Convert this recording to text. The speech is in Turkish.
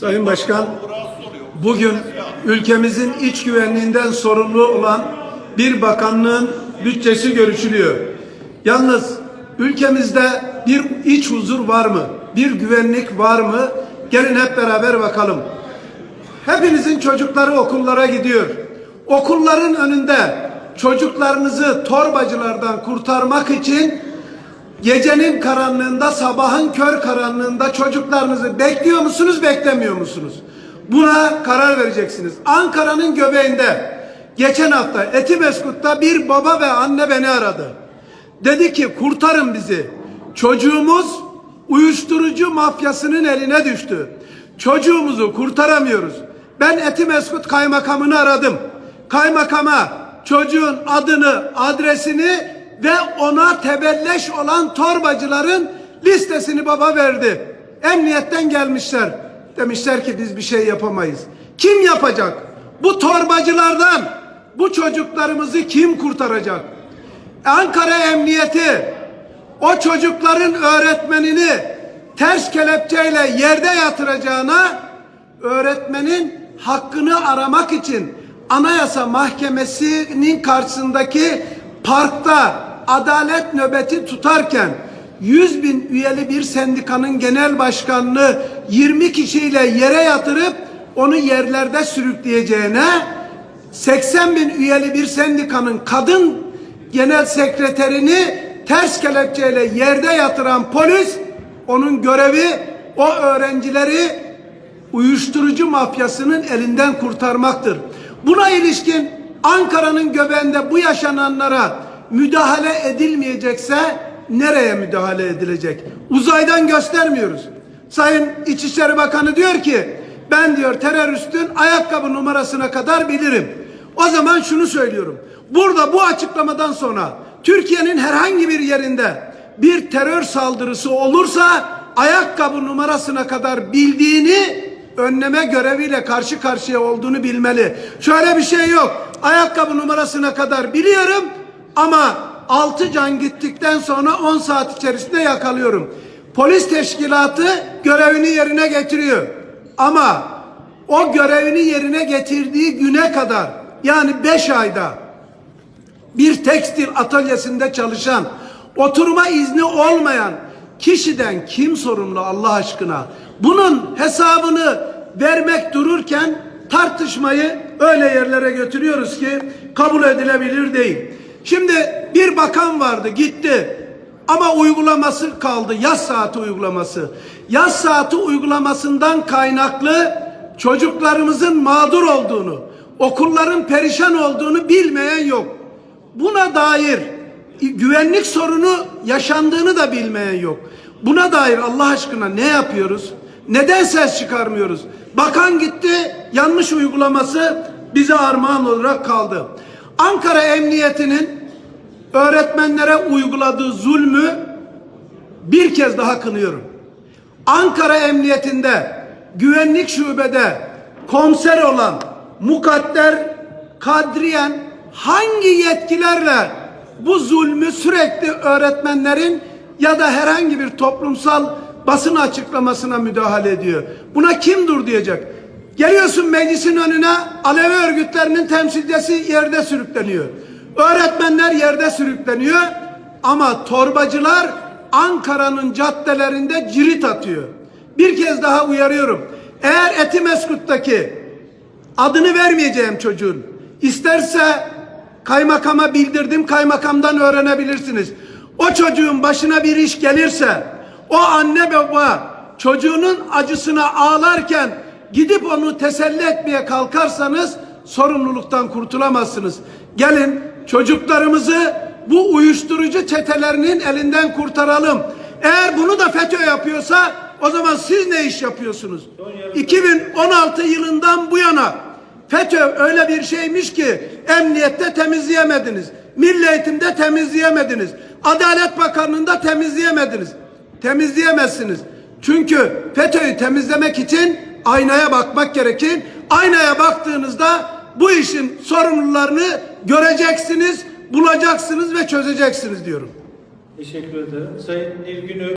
Sayın Başkan, bugün ülkemizin iç güvenliğinden sorumlu olan bir bakanlığın bütçesi görüşülüyor. Yalnız ülkemizde bir iç huzur var mı? Bir güvenlik var mı? Gelin hep beraber bakalım. Hepinizin çocukları okullara gidiyor. Okulların önünde çocuklarınızı torbacılardan kurtarmak için gecenin karanlığında, sabahın kör karanlığında çocuklarınızı bekliyor musunuz, beklemiyor musunuz? Buna karar vereceksiniz. Ankara'nın göbeğinde geçen hafta Etimeskut'ta bir baba ve anne beni aradı. Dedi ki kurtarın bizi. Çocuğumuz uyuşturucu mafyasının eline düştü. Çocuğumuzu kurtaramıyoruz. Ben Etimeskut kaymakamını aradım. Kaymakama çocuğun adını, adresini ve ona tebelleş olan torbacıların listesini baba verdi. Emniyetten gelmişler. Demişler ki biz bir şey yapamayız. Kim yapacak? Bu torbacılardan bu çocuklarımızı kim kurtaracak? Ankara Emniyeti o çocukların öğretmenini ters kelepçeyle yerde yatıracağına öğretmenin hakkını aramak için Anayasa Mahkemesi'nin karşısındaki parkta adalet nöbeti tutarken 100 bin üyeli bir sendikanın genel başkanını 20 kişiyle yere yatırıp onu yerlerde sürükleyeceğine 80 bin üyeli bir sendikanın kadın genel sekreterini ters kelepçeyle yerde yatıran polis onun görevi o öğrencileri uyuşturucu mafyasının elinden kurtarmaktır. Buna ilişkin Ankara'nın göbeğinde bu yaşananlara müdahale edilmeyecekse nereye müdahale edilecek? Uzaydan göstermiyoruz. Sayın İçişleri Bakanı diyor ki ben diyor teröristin ayakkabı numarasına kadar bilirim. O zaman şunu söylüyorum. Burada bu açıklamadan sonra Türkiye'nin herhangi bir yerinde bir terör saldırısı olursa ayakkabı numarasına kadar bildiğini önleme göreviyle karşı karşıya olduğunu bilmeli. Şöyle bir şey yok. Ayakkabı numarasına kadar biliyorum ama altı can gittikten sonra 10 saat içerisinde yakalıyorum. Polis teşkilatı görevini yerine getiriyor. Ama o görevini yerine getirdiği güne kadar yani 5 ayda bir tekstil atölyesinde çalışan, oturma izni olmayan kişiden kim sorumlu Allah aşkına? Bunun hesabını vermek dururken tartışmayı öyle yerlere götürüyoruz ki kabul edilebilir değil. Şimdi bir bakan vardı gitti ama uygulaması kaldı yaz saati uygulaması. Yaz saati uygulamasından kaynaklı çocuklarımızın mağdur olduğunu, okulların perişan olduğunu bilmeyen yok. Buna dair güvenlik sorunu yaşandığını da bilmeyen yok. Buna dair Allah aşkına ne yapıyoruz? Neden ses çıkarmıyoruz? Bakan gitti, yanlış uygulaması bize armağan olarak kaldı. Ankara Emniyeti'nin öğretmenlere uyguladığı zulmü bir kez daha kınıyorum. Ankara Emniyetinde güvenlik şubede komiser olan mukadder Kadriyen hangi yetkilerle bu zulmü sürekli öğretmenlerin ya da herhangi bir toplumsal basın açıklamasına müdahale ediyor. Buna kim dur diyecek? Geliyorsun meclisin önüne Alevi örgütlerinin temsilcisi yerde sürükleniyor. Öğretmenler yerde sürükleniyor ama torbacılar Ankara'nın caddelerinde cirit atıyor. Bir kez daha uyarıyorum. Eğer Etimeskut'taki adını vermeyeceğim çocuğun isterse kaymakama bildirdim kaymakamdan öğrenebilirsiniz. O çocuğun başına bir iş gelirse o anne baba çocuğunun acısına ağlarken gidip onu teselli etmeye kalkarsanız sorumluluktan kurtulamazsınız. Gelin çocuklarımızı bu uyuşturucu çetelerinin elinden kurtaralım. Eğer bunu da FETÖ yapıyorsa o zaman siz ne iş yapıyorsunuz? 2016 yılından bu yana FETÖ öyle bir şeymiş ki emniyette temizleyemediniz. Milli eğitimde temizleyemediniz. Adalet Bakanlığı'nda temizleyemediniz. Temizleyemezsiniz. Çünkü FETÖ'yü temizlemek için aynaya bakmak gerekir. Aynaya baktığınızda bu işin sorumlularını göreceksiniz, bulacaksınız ve çözeceksiniz diyorum. Teşekkür ederim. Sayın Nilgün